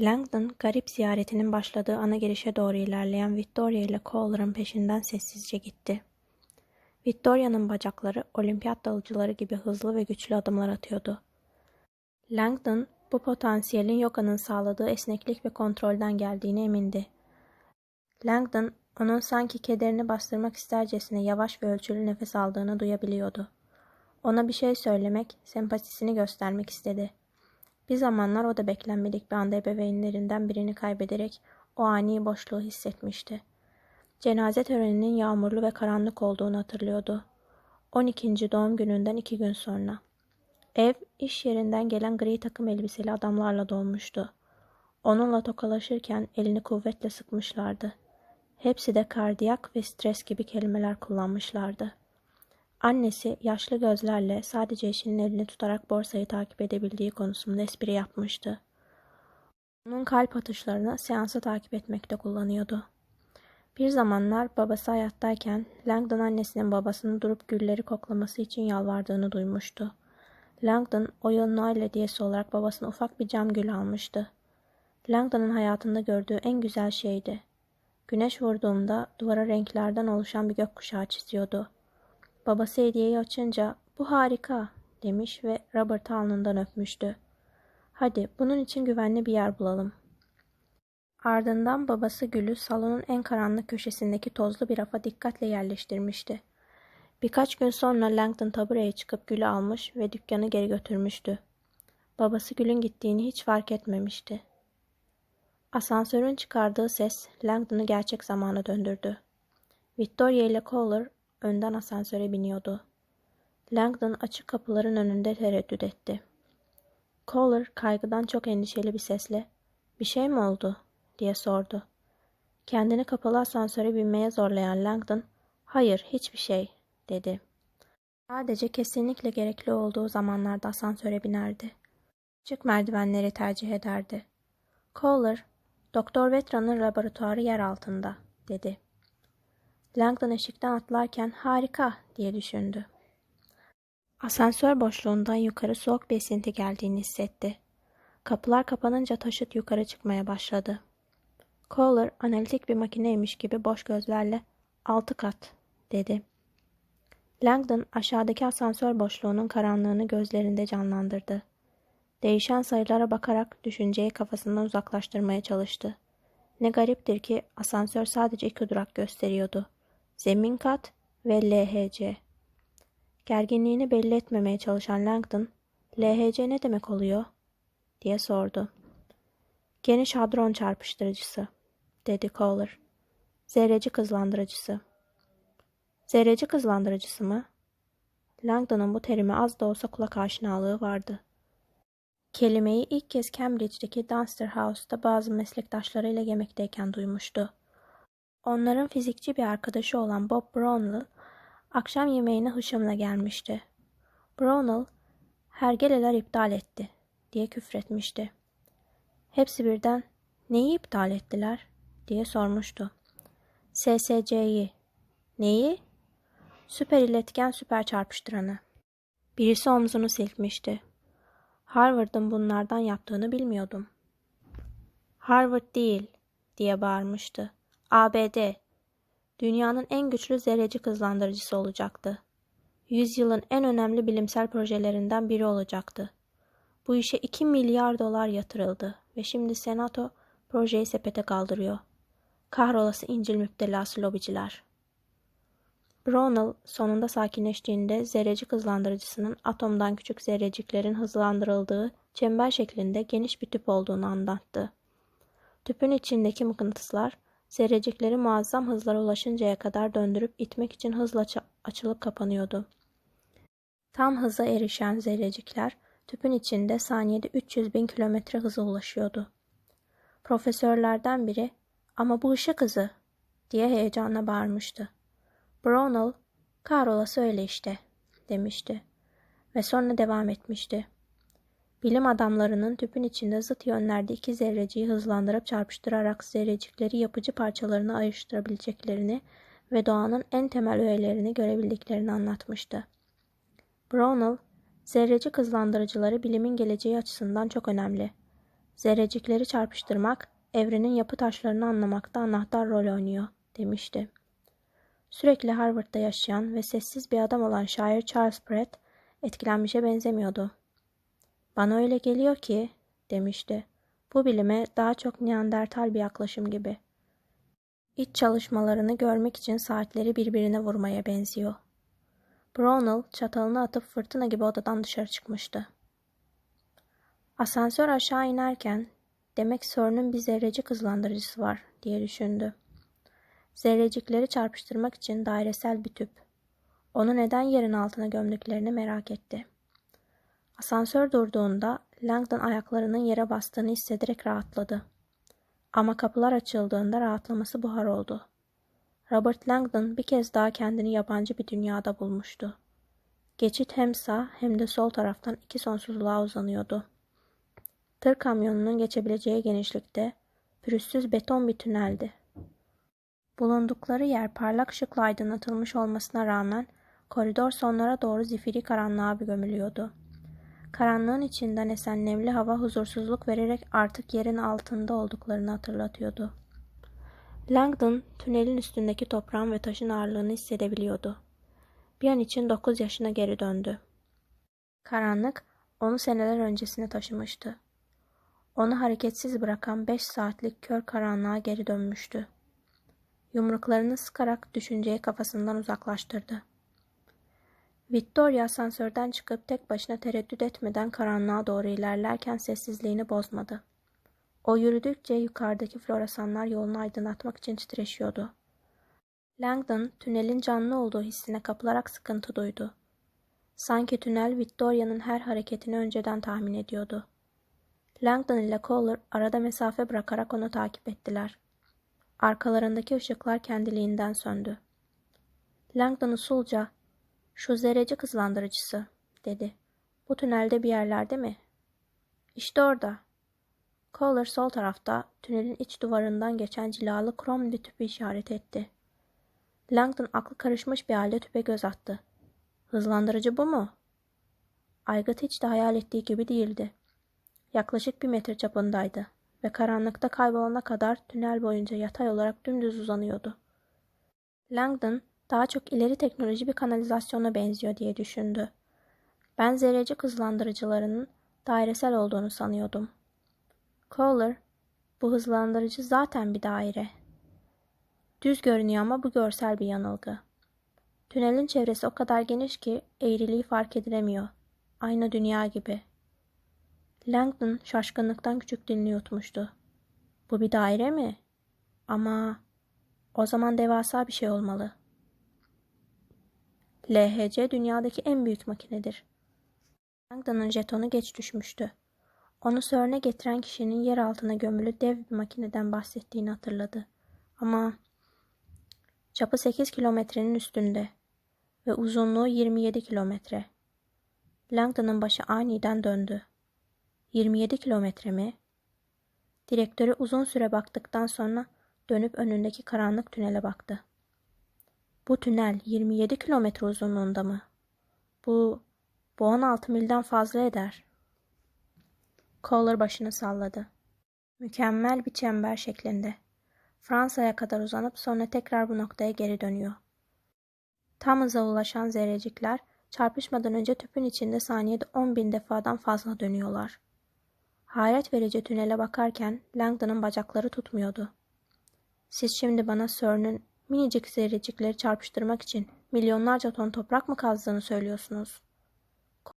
Langdon, garip ziyaretinin başladığı ana girişe doğru ilerleyen Victoria ile Kohler'ın peşinden sessizce gitti. Victoria'nın bacakları olimpiyat dalıcıları gibi hızlı ve güçlü adımlar atıyordu. Langdon, bu potansiyelin Yoka'nın sağladığı esneklik ve kontrolden geldiğine emindi. Langdon, onun sanki kederini bastırmak istercesine yavaş ve ölçülü nefes aldığını duyabiliyordu. Ona bir şey söylemek, sempatisini göstermek istedi. Bir zamanlar o da beklenmedik bir anda ebeveynlerinden birini kaybederek o ani boşluğu hissetmişti. Cenaze töreninin yağmurlu ve karanlık olduğunu hatırlıyordu. 12. doğum gününden iki gün sonra. Ev, iş yerinden gelen gri takım elbiseli adamlarla dolmuştu. Onunla tokalaşırken elini kuvvetle sıkmışlardı. Hepsi de kardiyak ve stres gibi kelimeler kullanmışlardı. Annesi yaşlı gözlerle sadece eşinin elini tutarak borsayı takip edebildiği konusunda espri yapmıştı. Onun kalp atışlarını seansı takip etmekte kullanıyordu. Bir zamanlar babası hayattayken Langdon annesinin babasını durup gülleri koklaması için yalvardığını duymuştu. Langdon o yıl Noel hediyesi olarak babasına ufak bir cam gül almıştı. Langdon'un hayatında gördüğü en güzel şeydi. Güneş vurduğunda duvara renklerden oluşan bir gökkuşağı çiziyordu. Babası hediyeyi açınca bu harika demiş ve Robert alnından öpmüştü. Hadi bunun için güvenli bir yer bulalım. Ardından babası gülü salonun en karanlık köşesindeki tozlu bir rafa dikkatle yerleştirmişti. Birkaç gün sonra Langton tabureye çıkıp gülü almış ve dükkanı geri götürmüştü. Babası gülün gittiğini hiç fark etmemişti. Asansörün çıkardığı ses Langdon'u gerçek zamana döndürdü. Victoria ile Kohler önden asansöre biniyordu. Langdon açık kapıların önünde tereddüt etti. Kohler kaygıdan çok endişeli bir sesle ''Bir şey mi oldu?'' diye sordu. Kendini kapalı asansöre binmeye zorlayan Langdon ''Hayır, hiçbir şey.'' dedi. Sadece kesinlikle gerekli olduğu zamanlarda asansöre binerdi. Açık merdivenleri tercih ederdi. Kohler, Doktor Vetra'nın laboratuvarı yer altında, dedi. Langdon eşikten atlarken harika diye düşündü. Asansör boşluğundan yukarı soğuk bir esinti geldiğini hissetti. Kapılar kapanınca taşıt yukarı çıkmaya başladı. Kohler analitik bir makineymiş gibi boş gözlerle altı kat dedi. Langdon aşağıdaki asansör boşluğunun karanlığını gözlerinde canlandırdı. Değişen sayılara bakarak düşünceyi kafasından uzaklaştırmaya çalıştı. Ne gariptir ki asansör sadece iki durak gösteriyordu. Zemin kat ve LHC. Gerginliğini belli etmemeye çalışan Langdon, LHC ne demek oluyor? diye sordu. Geniş hadron çarpıştırıcısı, dedi Kohler. Zerreci kızlandırıcısı. Zerreci kızlandırıcısı mı? Langdon'un bu terime az da olsa kulak aşinalığı vardı. Kelimeyi ilk kez Cambridge'deki Dunster House'da bazı meslektaşlarıyla yemekteyken duymuştu. Onların fizikçi bir arkadaşı olan Bob Brownell, akşam yemeğine hışımla gelmişti. Brownell, hergeleler iptal etti, diye küfretmişti. Hepsi birden, neyi iptal ettiler, diye sormuştu. SSC'yi. Neyi? Süper iletken süper çarpıştıranı. Birisi omzunu silkmişti. Harvard'ın bunlardan yaptığını bilmiyordum. Harvard değil, diye bağırmıştı. ABD, dünyanın en güçlü zerreci kızlandırıcısı olacaktı. Yüzyılın en önemli bilimsel projelerinden biri olacaktı. Bu işe 2 milyar dolar yatırıldı ve şimdi senato projeyi sepete kaldırıyor. Kahrolası İncil müptelası lobiciler. Brownell sonunda sakinleştiğinde zerreci hızlandırıcısının atomdan küçük zerreciklerin hızlandırıldığı çember şeklinde geniş bir tüp olduğunu anlattı. Tüpün içindeki mıknatıslar zerrecikleri muazzam hızlara ulaşıncaya kadar döndürüp itmek için hızla açılıp kapanıyordu. Tam hıza erişen zerrecikler tüpün içinde saniyede 300 bin kilometre hıza ulaşıyordu. Profesörlerden biri ama bu ışık hızı diye heyecanla bağırmıştı. Brownell, kahrolası öyle işte, demişti. Ve sonra devam etmişti. Bilim adamlarının tüpün içinde zıt yönlerde iki zerreciyi hızlandırıp çarpıştırarak zerrecikleri yapıcı parçalarına ayrıştırabileceklerini ve doğanın en temel öğelerini görebildiklerini anlatmıştı. Brownell, zerreci hızlandırıcıları bilimin geleceği açısından çok önemli. Zerrecikleri çarpıştırmak, evrenin yapı taşlarını anlamakta anahtar rol oynuyor, demişti. Sürekli Harvard'da yaşayan ve sessiz bir adam olan şair Charles Pratt etkilenmişe benzemiyordu. Bana öyle geliyor ki, demişti, bu bilime daha çok Neandertal bir yaklaşım gibi. İç çalışmalarını görmek için saatleri birbirine vurmaya benziyor. Brownell çatalını atıp fırtına gibi odadan dışarı çıkmıştı. Asansör aşağı inerken demek CERN'ün bir zerrecik hızlandırıcısı var diye düşündü. Zerrecikleri çarpıştırmak için dairesel bir tüp. Onu neden yerin altına gömdüklerini merak etti. Asansör durduğunda Langdon ayaklarının yere bastığını hissederek rahatladı. Ama kapılar açıldığında rahatlaması buhar oldu. Robert Langdon bir kez daha kendini yabancı bir dünyada bulmuştu. Geçit hem sağ hem de sol taraftan iki sonsuzluğa uzanıyordu. Tır kamyonunun geçebileceği genişlikte pürüzsüz beton bir tüneldi. Bulundukları yer parlak ışıkla aydınlatılmış olmasına rağmen koridor sonlara doğru zifiri karanlığa gömülüyordu. Karanlığın içinden esen nemli hava huzursuzluk vererek artık yerin altında olduklarını hatırlatıyordu. Langdon tünelin üstündeki toprağın ve taşın ağırlığını hissedebiliyordu. Bir an için dokuz yaşına geri döndü. Karanlık onu seneler öncesine taşımıştı. Onu hareketsiz bırakan beş saatlik kör karanlığa geri dönmüştü. Yumruklarını sıkarak düşünceyi kafasından uzaklaştırdı. Victoria asansörden çıkıp tek başına tereddüt etmeden karanlığa doğru ilerlerken sessizliğini bozmadı. O yürüdükçe yukarıdaki floresanlar yolunu aydınlatmak için titreşiyordu. Langdon tünelin canlı olduğu hissine kapılarak sıkıntı duydu. Sanki tünel Victoria'nın her hareketini önceden tahmin ediyordu. Langdon ile Kohler arada mesafe bırakarak onu takip ettiler. Arkalarındaki ışıklar kendiliğinden söndü. Langdon usulca, ''Şu zerrecik hızlandırıcısı'' dedi. ''Bu tünelde bir yerlerde mi?'' ''İşte orada.'' Kohler sol tarafta tünelin iç duvarından geçen cilalı krom bir tüpü işaret etti. Langdon aklı karışmış bir halde tüpe göz attı. ''Hızlandırıcı bu mu?'' Aygıt hiç de hayal ettiği gibi değildi. Yaklaşık bir metre çapındaydı ve karanlıkta kaybolana kadar tünel boyunca yatay olarak dümdüz uzanıyordu. Langdon daha çok ileri teknoloji bir kanalizasyona benziyor diye düşündü. Ben zerrecik hızlandırıcılarının dairesel olduğunu sanıyordum. Kohler, bu hızlandırıcı zaten bir daire. Düz görünüyor ama bu görsel bir yanılgı. Tünelin çevresi o kadar geniş ki eğriliği fark edilemiyor. Aynı dünya gibi. Langdon şaşkınlıktan küçük dilini yutmuştu. Bu bir daire mi? Ama o zaman devasa bir şey olmalı. LHC dünyadaki en büyük makinedir. Langdon'un jetonu geç düşmüştü. Onu Sörne getiren kişinin yer altına gömülü dev bir makineden bahsettiğini hatırladı. Ama çapı 8 kilometrenin üstünde ve uzunluğu 27 kilometre. Langdon'un başı aniden döndü. 27 kilometre mi? Direktörü uzun süre baktıktan sonra dönüp önündeki karanlık tünele baktı. Bu tünel 27 kilometre uzunluğunda mı? Bu, bu 16 milden fazla eder. Kohler başını salladı. Mükemmel bir çember şeklinde. Fransa'ya kadar uzanıp sonra tekrar bu noktaya geri dönüyor. Tam hıza ulaşan zerrecikler çarpışmadan önce tüpün içinde saniyede 10 bin defadan fazla dönüyorlar. Hayret verici tünele bakarken Langdon'ın bacakları tutmuyordu. Siz şimdi bana CERN'ün minicik zerrecikleri çarpıştırmak için milyonlarca ton toprak mı kazdığını söylüyorsunuz?